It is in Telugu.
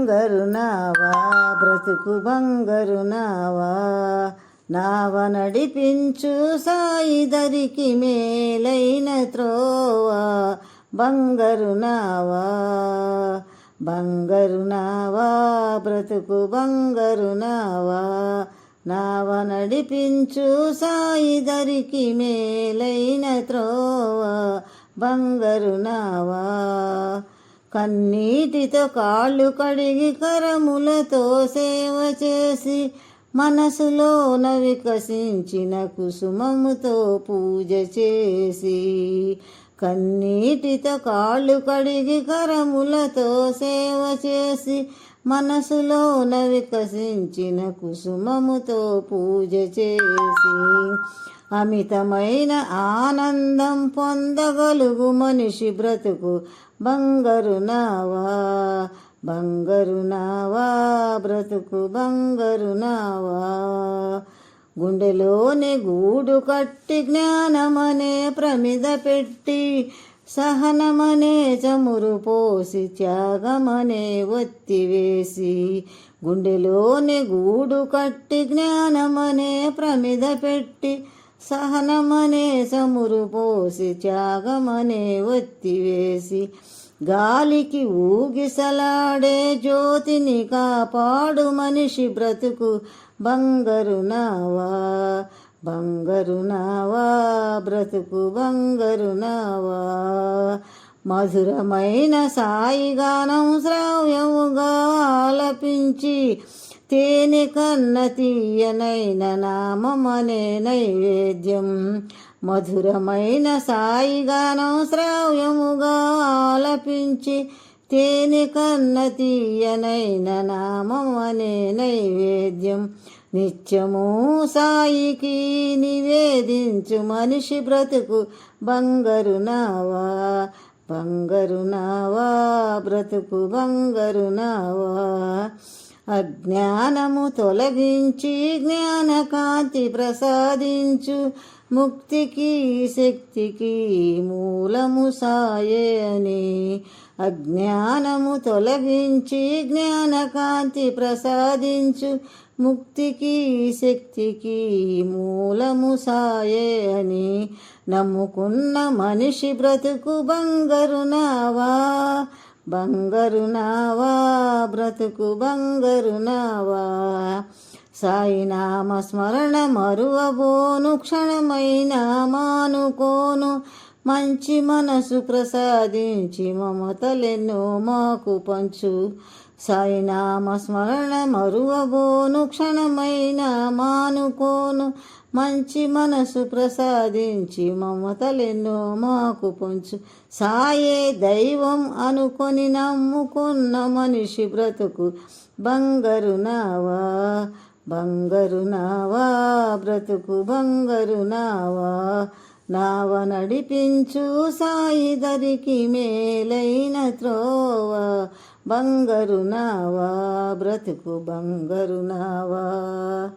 బంగారు నావా బ్రతుకు బంగారు నావా. నావ నడిపించు సాయి దరికి మేలైన త్రోవా. బంగారు నావా బంగారు నావా బ్రతుకు బంగారు నావా. నావ నడిపించు సాయి దరికి మేలైన త్రోవా. బంగారు నావా. కన్నీటితో కాళ్ళు కడిగి కరములతో సేవ చేసి మనసులోన వికసించిన కుసుమముతో పూజ చేసి కన్నీటితో కాళ్ళు కడిగి కరములతో సేవ చేసి మనసులోన వికసించిన కుసుమముతో పూజ చేసి అమితమైన ఆనందం పొందగలుగు మనిషి బ్రతుకు బంగారు నావా బంగారు నావా బ్రతుకు బంగారు నావా. గుండెలోని గూడు కట్టి జ్ఞానమనే ప్రమిద పెట్టి సహనమనే చమురు పోసి త్యాగమనే ఒత్తివేసి గుండెలోని గూడు కట్టి జ్ఞానమనే ప్రమిద పెట్టి సహనమనే సమురు పోసి త్యాగమనే ఒత్తివేసి గాలికి ఊగిసలాడే జ్యోతిని కాపాడు మనిషి బ్రతుకు. బంగరు నావా బంగరు నావా బ్రతుకు బంగరు నావా. మధురమైన సాయిగానం శ్రావ్యముగా ఆలపించి తేనె కన్న తీయనైన నామమనే నైవేద్యం. మధురమైన సాయిగానం శ్రావ్యముగా ఆలపించి తేనె కన్న తీయనైన నామమనే నైవేద్యం. నిత్యము సాయికి నివేదించు మనిషి బ్రతుకు బంగారు నావా బంగారు నావా బ్రతుకు బంగారు నావా. అజ్ఞానము తొలగించి జ్ఞానకాంతి ప్రసాదించు. ముక్తికి శక్తికి మూలము సాయే అని అజ్ఞానము తొలగించి జ్ఞానకాంతి ప్రసాదించు. ముక్తికి శక్తికి మూలము సాయే అని నమ్ముకున్న మనిషి బ్రతుకు బంగరు నావా. బంగారు నావా బ్రతుకు బంగారు నావా. సాయినామ స్మరణ మరువబోను క్షణమైన మానుకోను. మంచి మనసు ప్రసాదించి మమతలెన్నో మాకు పంచు. సాయినామ స్మరణ మరువబోను క్షణమైన మానుకోను. మంచి మనసు ప్రసాదించి మమతలెన్నో మాకు పొంచు. సాయే దైవం అనుకొని నమ్ముకున్న మనిషి బ్రతుకు. బంగారు నావా బంగారు నావా బ్రతుకు బంగారు నావా. నావ నడిపించు సాయి దరికి మేలైన త్రోవ. బంగారు నావా బ్రతుకు బంగారు నావా.